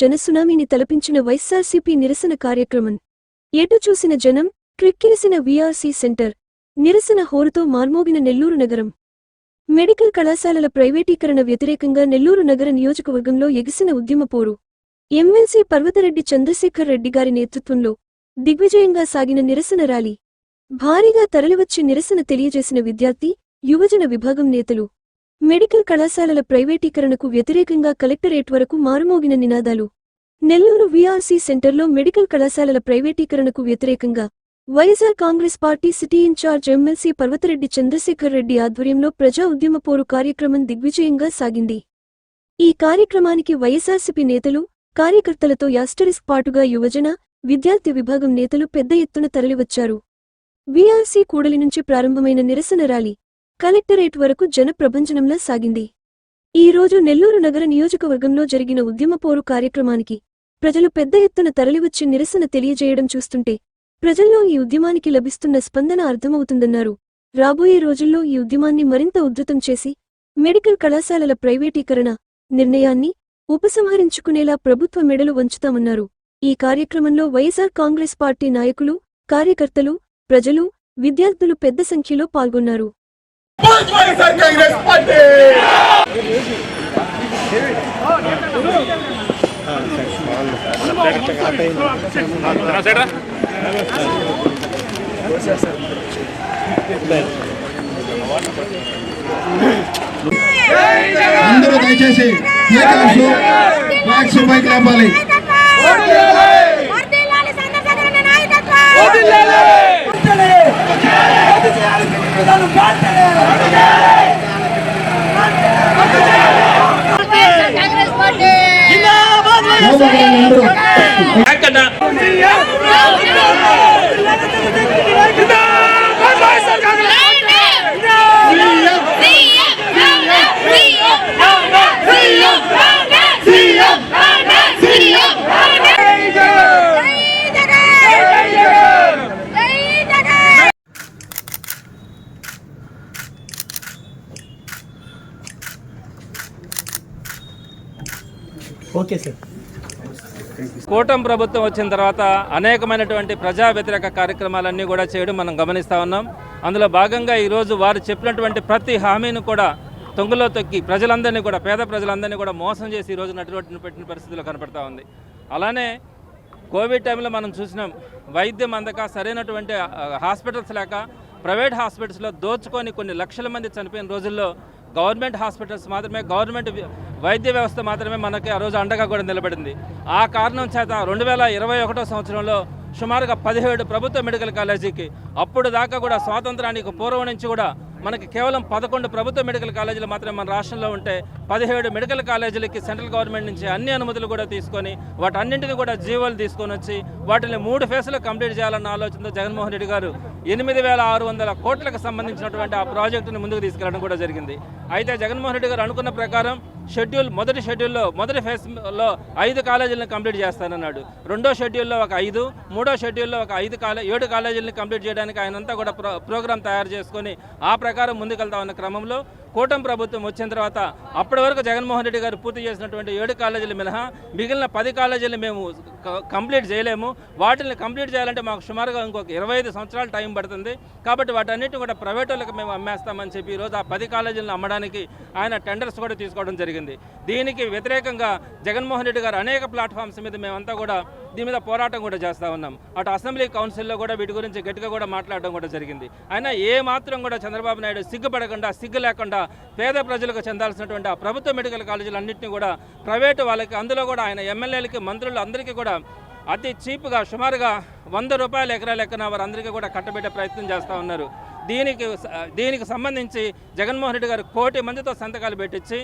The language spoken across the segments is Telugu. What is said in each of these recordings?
జనసునామీని తలపించిన వైఎస్ఆర్సీపీ నిరసన కార్యక్రమం. ఎటు చూసిన జనం క్రిక్కిరిసిన వీఆర్సీ సెంటర్ నిరసన హోరుతో మార్మోగిన నెల్లూరు నగరం. మెడికల్ కళాశాలల ప్రైవేటీకరణ వ్యతిరేకంగా నెల్లూరు నగర నియోజకవర్గంలో ఎగిసిన ఉద్యమపోరు ఎమ్మెల్సీ పర్వతరెడ్డి చంద్రశేఖర్ రెడ్డి గారి నేతృత్వంలో దిగ్విజయంగా సాగిన నిరసన ర్యాలీ. భారీగా తరలివచ్చి నిరసన తెలియజేసిన విద్యార్థి యువజన విభాగం నేతలు. మెడికల్ కళాశాలల ప్రైవేటీకరణకు వ్యతిరేకంగా కలెక్టరేట్ వరకు మారుమోగిన నినాదాలు. నెల్లూరు వీఆర్సీ సెంటర్లో మెడికల్ కళాశాలల ప్రైవేటీకరణకు వ్యతిరేకంగా YSR Congress party city in-charge MLC Parvathareddy Chandrasekhar Reddy ఆధ్వర్యంలో ప్రజా ఉద్యమ పోరు కార్యక్రమం దిగ్విజయంగా సాగింది. ఈ కార్యక్రమానికి వైఎస్ఆర్సీపీ నేతలు కార్యకర్తలతో యాస్టరిస్క్ పాటుగా యువజన విద్యార్థి విభాగం నేతలు పెద్ద ఎత్తున తరలివచ్చారు. వీఆర్సీ కూడలి నుంచి ప్రారంభమైన నిరసన ర్యాలీ కలెక్టరేట్ వరకు జనప్రభంజనంలా సాగింది. ఈ రోజు నెల్లూరు నగర నియోజకవర్గంలో జరిగిన ఉద్యమ పోరు కార్యక్రమానికి ప్రజలు పెద్ద ఎత్తున తరలివచ్చి నిరసన తెలియజేయడం చూస్తుంటే ప్రజల్లో ఈ ఉద్యమానికి లభిస్తున్న స్పందన అర్థమవుతుందన్నారు. రాబోయే రోజుల్లో ఈ ఉద్యమాన్ని మరింత ఉధృతం చేసి మెడికల్ కళాశాలల ప్రైవేటీకరణ నిర్ణయాన్ని ఉపసంహరించుకునేలా ప్రభుత్వ మెడలు వంచుతామన్నారు. ఈ కార్యక్రమంలో వైఎస్ఆర్ కాంగ్రెస్ పార్టీ నాయకులు కార్యకర్తలు ప్రజలు విద్యార్థులు పెద్ద సంఖ్యలో పాల్గొన్నారు. కాంగ్రెస్ పార్టీ! అందరూ దయచేసి ప్లేకార్డ్స్ ఫ్లాగ్స్ పైకి లేపాలి. కాంగ్రెస్ పార్టీ! Okay sir. కూటమి ప్రభుత్వం వచ్చిన తర్వాత అనేకమైనటువంటి ప్రజా వ్యతిరేక కార్యక్రమాలన్నీ కూడా చేయడం మనం గమనిస్తూ ఉన్నాం. అందులో భాగంగా ఈరోజు వారు చెప్పినటువంటి ప్రతి హామీని కూడా తొంగులో తొక్కి ప్రజలందరినీ కూడా పేద ప్రజలందరినీ కూడా మోసం చేసి ఈ రోజు నటువంటి పెట్టిన పరిస్థితులు కనపడతా ఉంది. అలానే కోవిడ్ టైంలో మనం చూసినాం వైద్యం అందక సరైనటువంటి హాస్పిటల్స్ లేక ప్రైవేట్ హాస్పిటల్స్లో దోచుకొని కొన్ని లక్షల మంది చనిపోయిన రోజుల్లో గవర్నమెంట్ హాస్పిటల్స్ మాత్రమే గవర్నమెంట్ వైద్య వ్యవస్థ మాత్రమే మనకి ఆ రోజు అండగా కూడా నిలబడింది. ఆ కారణం చేత రెండు వేల ఇరవై ఒకటో సంవత్సరంలో సుమారుగా పదిహేడు ప్రభుత్వ మెడికల్ కాలేజీకి అప్పుడు దాకా కూడా స్వాతంత్రానికి పూర్వం నుంచి కూడా మనకి కేవలం పదకొండు ప్రభుత్వ మెడికల్ కాలేజీలు మాత్రమే మన రాష్ట్రంలో ఉంటే పదిహేడు మెడికల్ కాలేజీలకి సెంట్రల్ గవర్నమెంట్ నుంచి అన్ని అనుమతులు కూడా తీసుకొని వాటన్నింటిని కూడా జీవోలు తీసుకొని వచ్చి వాటిని మూడు ఫేసులు కంప్లీట్ చేయాలన్న ఆలోచనతో జగన్మోహన్ రెడ్డి గారు ఎనిమిది వేల ఆరు వందల కోట్లకు సంబంధించినటువంటి ఆ ప్రాజెక్టును ముందుకు తీసుకెళ్ళడం కూడా జరిగింది. అయితే జగన్మోహన్ రెడ్డి గారు అనుకున్న ప్రకారం షెడ్యూల్ మొదటి షెడ్యూల్లో మొదటి ఫేజ్లో ఐదు కాలేజీలను కంప్లీట్ చేస్తానన్నాడు. రెండో షెడ్యూల్లో ఒక ఐదు మూడో షెడ్యూల్లో ఒక ఐదు కాలే ఏడు కాలేజీలను కంప్లీట్ చేయడానికి ఆయనంతా కూడా ప్రో ప్రోగ్రామ్ తయారు చేసుకొని ఆ ప్రకారం ముందుకెళ్తా ఉన్న క్రమంలో కూటమి ప్రభుత్వం వచ్చిన తర్వాత అప్పటి వరకు జగన్మోహన్ రెడ్డి గారు పూర్తి చేసినటువంటి ఏడు కాలేజీలు మినహా మిగిలిన పది కాలేజీలు మేము కంప్లీట్ చేయలేము. వాటిని కంప్లీట్ చేయాలంటే మాకు సుమారుగా ఇంకొక ఇరవై ఐదు సంవత్సరాలు టైం పడుతుంది. కాబట్టి వాటన్నిటిని కూడా ప్రైవేట్ వాళ్ళకి మేము అమ్మేస్తామని చెప్పి ఈరోజు ఆ పది కాలేజీలను అమ్మడానికి ఆయన టెండర్స్ కూడా తీసుకోవడం జరిగింది. దీనికి వ్యతిరేకంగా జగన్మోహన్ రెడ్డి గారు అనేక ప్లాట్ఫామ్స్ మీద మేమంతా కూడా దీని మీద పోరాటం కూడా చేస్తూ ఉన్నాం. అటు అసెంబ్లీ కౌన్సిల్లో కూడా వీటి గురించి గట్టిగా కూడా మాట్లాడడం కూడా జరిగింది. అయినా ఏ మాత్రం కూడా చంద్రబాబు నాయుడు సిగ్గుపడకుండా సిగ్గు లేకుండా పేద ప్రజలకు చెందాల్సినటువంటి ఆ ప్రభుత్వ మెడికల్ కాలేజీలు అన్నింటినీ కూడా ప్రైవేటు వాళ్ళకి అందులో కూడా ఆయన ఎమ్మెల్యేలకి మంత్రులు అందరికీ కూడా అతి చీప్గా సుమారుగా వంద రూపాయల ఎకరాల లెక్కన వారందరికీ కూడా కట్టబెట్టే ప్రయత్నం చేస్తూ ఉన్నారు. దీనికి దీనికి సంబంధించి జగన్మోహన్ రెడ్డి గారు కోటి మందితో సంతకాలు పెట్టించి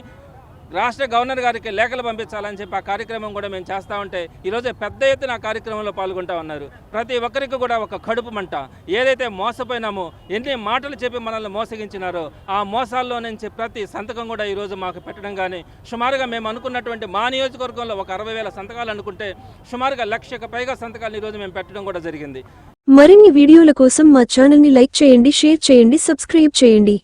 రాష్ట్ర గవర్నర్ గారికి లేఖలు పంపించాలని చెప్పి ఆ కార్యక్రమం కూడా మేము చేస్తూ ఉంటే ఈరోజు పెద్ద ఎత్తున ఆ కార్యక్రమంలో పాల్గొంటా ఉన్నారు. ప్రతి ఒక్కరికి కూడా ఒక కడుపు మంట. ఏదైతే మోసపోయినామో ఎన్ని మాటలు చెప్పి మనల్ని మోసగించినారో ఆ మోసాల్లో నుంచి ప్రతి సంతకం కూడా ఈరోజు మాకు పెట్టడం కానీ సుమారుగా మేము అనుకున్నటువంటి మా నియోజకవర్గంలో ఒక అరవై వేల సంతకాలు అనుకుంటే సుమారుగా లక్షకు పైగా సంతకాలు ఈరోజు మేము పెట్టడం కూడా జరిగింది. మరిన్ని వీడియోల కోసం మా ఛానల్ని లైక్ చేయండి షేర్ చేయండి సబ్స్క్రైబ్ చేయండి.